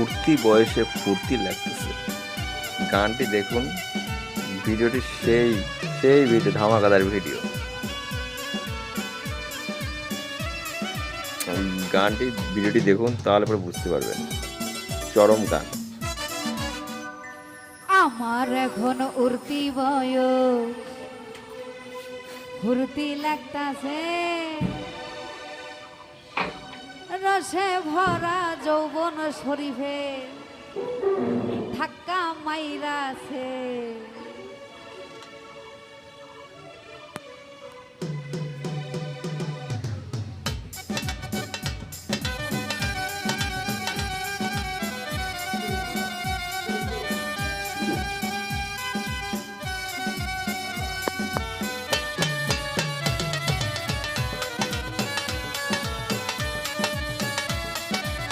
উঠতি বয়সে ফুর্তি লাগতেছে। গানটি দেখুন, ভিডিওটি সেই সেই ভিডিও, ধামাকাদার ভিডিও। গানটি, ভিডিওটি দেখুন, তাহলে পরে বুঝতে পারবেন। চরম গান। আমার এখন উর্তি বয়স। ফুর্তি লাগতাছে। রসে ভরা যৌবন শরীফে ধাক্কা মাইরাছে।